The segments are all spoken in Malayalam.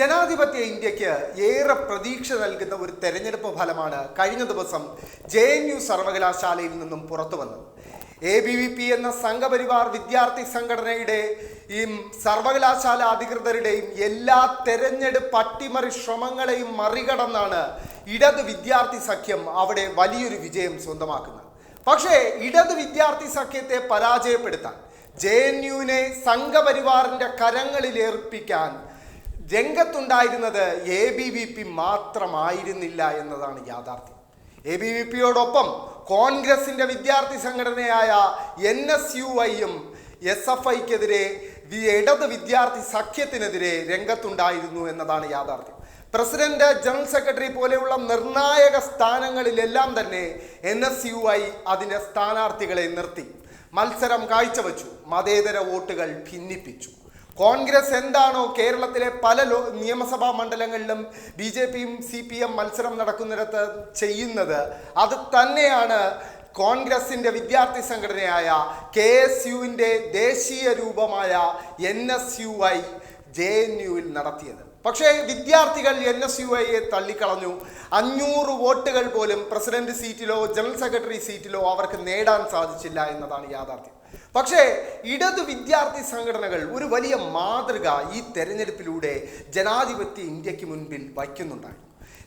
ജനാധിപത്യ ഇന്ത്യയ്ക്ക് ഏറെ പ്രതീക്ഷ നൽകുന്ന ഒരു തെരഞ്ഞെടുപ്പ് ഫലമാണ് കഴിഞ്ഞ ദിവസം ജെ എൻ യു സർവകലാശാലയിൽ നിന്നും പുറത്തു വന്നത്. എ ബി വി പി എന്ന സംഘപരിവാർ വിദ്യാർത്ഥി സംഘടനയുടെ ഈ സർവകലാശാല അധികൃതരുടെയും എല്ലാ തെരഞ്ഞെടുപ്പ് അട്ടിമറി ശ്രമങ്ങളെയും മറികടന്നാണ് ഇടത് വിദ്യാർത്ഥി സഖ്യം അവിടെ വലിയൊരു വിജയം സ്വന്തമാക്കുന്നത്. പക്ഷേ ഇടത് വിദ്യാർത്ഥി സഖ്യത്തെ പരാജയപ്പെടുത്താൻ ജെ എൻ യുവിനെ സംഘപരിവാറിന്റെ കരങ്ങളിൽ ഏർപ്പിക്കാൻ രംഗത്തുണ്ടായിരുന്നത് എ ബി വി പി മാത്രമായിരുന്നില്ല എന്നതാണ് യാഥാർത്ഥ്യം. എ ബി വി പിയോടൊപ്പം കോൺഗ്രസിന്റെ വിദ്യാർത്ഥി സംഘടനയായ എൻ എസ് യു ഐയും എസ് എഫ് ഐക്കെതിരെ ഇടത് വിദ്യാർത്ഥി സഖ്യത്തിനെതിരെ രംഗത്തുണ്ടായിരുന്നു എന്നതാണ് യാഥാർത്ഥ്യം. പ്രസിഡന്റ് ജനറൽ സെക്രട്ടറി പോലെയുള്ള നിർണായക സ്ഥാനങ്ങളിലെല്ലാം തന്നെ എൻ എസ് യു ഐ അതിന്റെ സ്ഥാനാർത്ഥികളെ നിർത്തി. മത്സരം കാഴ്ചവെച്ചു. മതേതര വോട്ടുകൾ ഭിന്നിപ്പിച്ചു. കോൺഗ്രസ് എന്താണോ കേരളത്തിലെ പല ലോ നിയമസഭാ മണ്ഡലങ്ങളിലും ബി ജെ പിയും സി പി എം മത്സരം നടക്കുന്നിടത്ത് ചെയ്യുന്നത്. അത് തന്നെയാണ് കോൺഗ്രസിന്റെ വിദ്യാർത്ഥി സംഘടനയായ കെ എസ് യുവിന്റെ ദേശീയ രൂപമായ N S U I J N യുവിൽ നടത്തിയത്. പക്ഷേ വിദ്യാർത്ഥികൾ എൻ എസ് യു ഐയെ തള്ളിക്കളഞ്ഞു. അഞ്ഞൂറ് വോട്ടുകൾ പോലും പ്രസിഡന്റ് സീറ്റിലോ ജനറൽ സെക്രട്ടറി സീറ്റിലോ അവർക്ക് നേടാൻ സാധിച്ചില്ല എന്നതാണ് യാഥാർത്ഥ്യം. പക്ഷേ ഇടത് വിദ്യാർത്ഥി സംഘടനകൾ ഒരു വലിയ മാതൃക ഈ തെരഞ്ഞെടുപ്പിലൂടെ ജനാധിപത്യ ഇന്ത്യയ്ക്ക് മുൻപിൽ വയ്ക്കുന്നുണ്ടായി.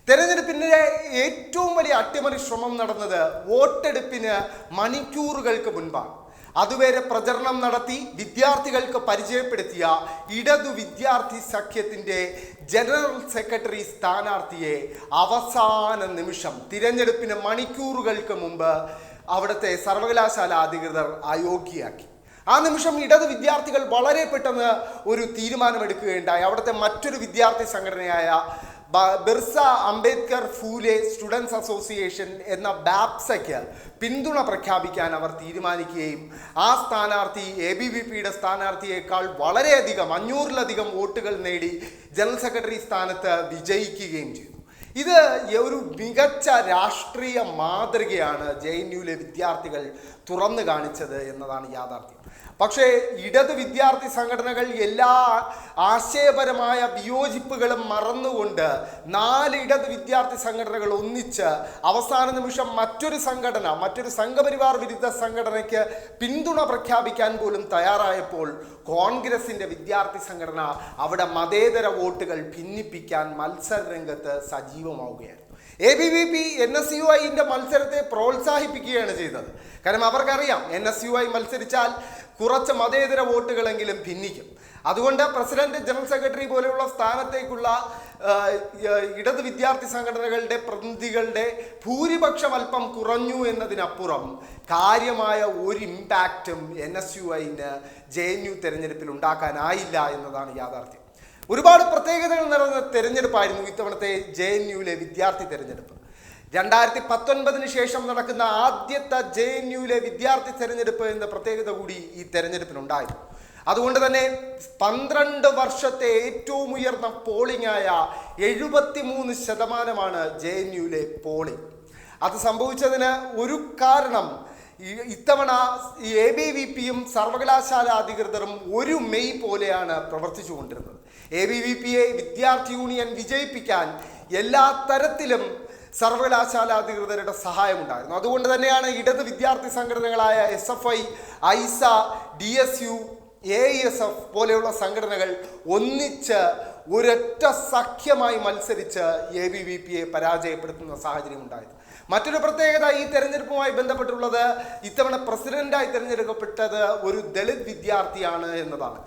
തെരഞ്ഞെടുപ്പിന്റെ ഏറ്റവും വലിയ അട്ടിമറി ശ്രമം നടന്നത് വോട്ടെടുപ്പിന് മണിക്കൂറുകൾക്ക് മുൻപാണ്. അതുവരെ പ്രചരണം നടത്തി വിദ്യാർത്ഥികൾക്ക് പരിചയപ്പെടുത്തിയ ഇടതു വിദ്യാർത്ഥി സഖ്യത്തിന്റെ ജനറൽ സെക്രട്ടറി സ്ഥാനാർത്ഥിയെ അവസാന നിമിഷം തിരഞ്ഞെടുപ്പിന് മണിക്കൂറുകൾക്ക് മുമ്പ് അവിടുത്തെ സർവകലാശാല അധികൃതർ അയോഗ്യയാക്കി. ആ നിമിഷം ഇടത് വിദ്യാർത്ഥികൾ വളരെ പെട്ടെന്ന് ഒരു തീരുമാനമെടുക്കുകയുണ്ടായി. അവിടുത്തെ മറ്റൊരു വിദ്യാർത്ഥി സംഘടനയായ ബിർസ അംബേദ്കർ ഫൂലെ സ്റ്റുഡൻസ് അസോസിയേഷൻ എന്ന ബാപ്സയ്ക്ക് പിന്തുണ പ്രഖ്യാപിക്കാൻ അവർ തീരുമാനിക്കുകയും ആ സ്ഥാനാർത്ഥി എ ബി വി പിയുടെ സ്ഥാനാർത്ഥിയേക്കാൾ വളരെയധികം അഞ്ഞൂറിലധികം വോട്ടുകൾ നേടി ജനറൽ സെക്രട്ടറി സ്ഥാനത്ത് വിജയിക്കുകയും ചെയ്തു. ഇത് ഒരു മികച്ച രാഷ്ട്രീയ മാതൃകയാണ് ജെ എൻ യുവിലെ വിദ്യാർത്ഥികൾ തുറന്നു കാണിച്ചത് എന്നതാണ് യാഥാർത്ഥ്യം. പക്ഷേ ഇടത് വിദ്യാർത്ഥി സംഘടനകൾ എല്ലാ ആശയപരമായ വിയോജിപ്പുകളും മറന്നുകൊണ്ട് നാല് ഇടത് വിദ്യാർത്ഥി സംഘടനകൾ ഒന്നിച്ച് അവസാന നിമിഷം മറ്റൊരു സംഘടന മറ്റൊരു സംഘപരിവാർ വിരുദ്ധ സംഘടനയ്ക്ക് പിന്തുണ പ്രഖ്യാപിക്കാൻ പോലും തയ്യാറായപ്പോൾ കോൺഗ്രസിന്റെ വിദ്യാർത്ഥി സംഘടന അവിടെ മതേതര വോട്ടുകൾ ഭിന്നിപ്പിക്കാൻ മത്സര രംഗത്ത് സജീവമാവുകയായിരുന്നു. A B V P N S U ഐന്റെ മത്സരത്തെ പ്രോത്സാഹിപ്പിക്കുകയാണ് ചെയ്തത്. കാരണം അവർക്കറിയാം എൻ എസ് യു ഐ മത്സരിച്ചാൽ കുറച്ച് മതേതര വോട്ടുകളെങ്കിലും ഭിന്നിക്കും. അതുകൊണ്ട് പ്രസിഡന്റ് ജനറൽ സെക്രട്ടറി പോലെയുള്ള സ്ഥാനത്തേക്കുള്ള ഇടത് വിദ്യാർത്ഥി സംഘടനകളുടെ പ്രതിനിധികളുടെ ഭൂരിപക്ഷം അല്പം കുറഞ്ഞു എന്നതിനപ്പുറം കാര്യമായ ഒരു ഇമ്പാക്റ്റും എൻ എസ് യു ഐന് ജെ എൻ യു തെരഞ്ഞെടുപ്പിൽ ഉണ്ടാക്കാനായില്ല എന്നതാണ് യാഥാർത്ഥ്യം. ഒരുപാട് പ്രത്യേകതകൾ നിറഞ്ഞ തെരഞ്ഞെടുപ്പായിരുന്നു ഇത്തവണത്തെ ജെ എൻ യുവിലെ വിദ്യാർത്ഥി തെരഞ്ഞെടുപ്പ്. രണ്ടായിരത്തി പത്തൊൻപതിന് ശേഷം നടക്കുന്ന ആദ്യത്തെ ജെ എൻ യുവിലെ വിദ്യാർത്ഥി തെരഞ്ഞെടുപ്പ് എന്ന പ്രത്യേകത കൂടി ഈ തെരഞ്ഞെടുപ്പിനുണ്ടായിരുന്നു. അതുകൊണ്ട് തന്നെ പന്ത്രണ്ട് വർഷത്തെ ഏറ്റവും ഉയർന്ന പോളിംഗ് ആയ എഴുപത്തി മൂന്ന് ശതമാനമാണ് ജെ എൻ യുവിലെ പോളിംഗ് അത് സംഭവിച്ചതിന് ഒരു കാരണം ഇത്തവണ എ ബി വി പിയും സർവകലാശാല അധികൃതരും ഒരു മെയ് പോലെയാണ് പ്രവർത്തിച്ചു കൊണ്ടിരുന്നത് എ ബി വി പിയെ വിദ്യാർത്ഥി യൂണിയൻ വിജയിപ്പിക്കാൻ എല്ലാ തരത്തിലും സർവകലാശാല അധികൃതരുടെ സഹായമുണ്ടായിരുന്നു. അതുകൊണ്ട് തന്നെയാണ് ഇടത് വിദ്യാർത്ഥി സംഘടനകളായ S F I AISA D S U A S F പോലെയുള്ള സംഘടനകൾ ഒന്നിച്ച് ഒരൊറ്റ സഖ്യമായി മത്സരിച്ച് എ ബി വി പിയെ പരാജയപ്പെടുത്തുന്ന സാഹചര്യം ഉണ്ടായത് മറ്റൊരു പ്രത്യേകത ഈ തെരഞ്ഞെടുപ്പുമായി ബന്ധപ്പെട്ടുള്ളത് ഇത്തവണ പ്രസിഡന്റായി തിരഞ്ഞെടുക്കപ്പെട്ടത് ഒരു ദളിത് വിദ്യാർത്ഥിയാണ് എന്നതാണ്.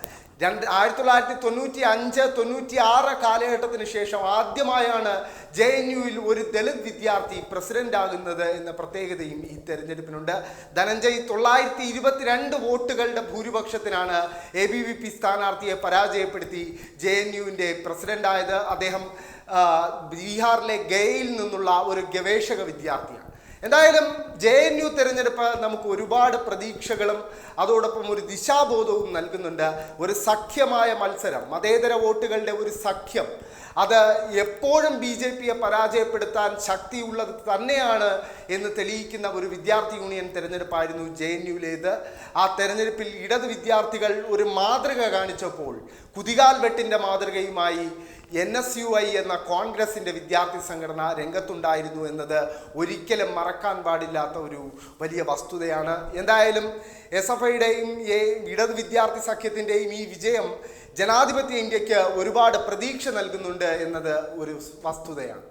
രണ്ട് ആയിരത്തി തൊള്ളായിരത്തി തൊണ്ണൂറ്റി അഞ്ച് തൊണ്ണൂറ്റി ആറ് കാലഘട്ടത്തിന് ശേഷം ആദ്യമായാണ് ജെ എൻ യുവിൽ ഒരു ദളിത് വിദ്യാർത്ഥി പ്രസിഡന്റ് ആകുന്നത് എന്ന പ്രത്യേകതയും ഈ തെരഞ്ഞെടുപ്പിനുണ്ട്. ധനഞ്ജയ് തൊള്ളായിരത്തി ഇരുപത്തിരണ്ട് വോട്ടുകളുടെ ഭൂരിപക്ഷത്തിനാണ് എ ബി വി പി സ്ഥാനാർത്ഥിയെ പരാജയപ്പെടുത്തി ജെ എൻ യുവിന്റെ പ്രസിഡന്റായത്. അദ്ദേഹം ബീഹാറിലെ ഗയയിൽ നിന്നുള്ള ഒരു ഗവേഷക വിദ്യാർത്ഥിയാണ്. എന്തായാലും ജെ എൻ യു തെരഞ്ഞെടുപ്പ് നമുക്ക് ഒരുപാട് പ്രതീക്ഷകളും അതോടൊപ്പം ഒരു ദിശാബോധവും നൽകുന്നുണ്ട്. ഒരു സഖ്യമായ മത്സരം മതേതര വോട്ടുകളുടെ ഒരു സഖ്യം. അത് എപ്പോഴും ബി ജെ പിയെ പരാജയപ്പെടുത്താൻ ശക്തിയുള്ളത് തന്നെയാണ് എന്ന് തെളിയിക്കുന്ന ഒരു വിദ്യാർത്ഥി യൂണിയൻ തിരഞ്ഞെടുപ്പായിരുന്നു ജെ എൻ യുവിലേത് ആ തെരഞ്ഞെടുപ്പിൽ ഇടത് വിദ്യാർത്ഥികൾ ഒരു മാതൃക കാണിച്ചപ്പോൾ കുതികാൽ വെട്ടിന്റെ മാതൃകയുമായി എൻ എസ് യു ഐ എന്ന കോൺഗ്രസിന്റെ വിദ്യാർത്ഥി സംഘടന രംഗത്തുണ്ടായിരുന്നു എന്നത് ഒരിക്കലും മറക്കാൻ പാടില്ലാത്ത ഒരു വലിയ വസ്തുതയാണ്. എന്തായാലും എസ് എഫ് ഐയുടെയും ഇടത് വിദ്യാർത്ഥി സഖ്യത്തിന്റെയും ഈ വിജയം ജനാധിപത്യ ഇന്ത്യയ്ക്ക് ഒരുപാട് പ്രതീക്ഷ നൽകുന്നുണ്ട് എന്നത് ഒരു വസ്തുതയാണ്.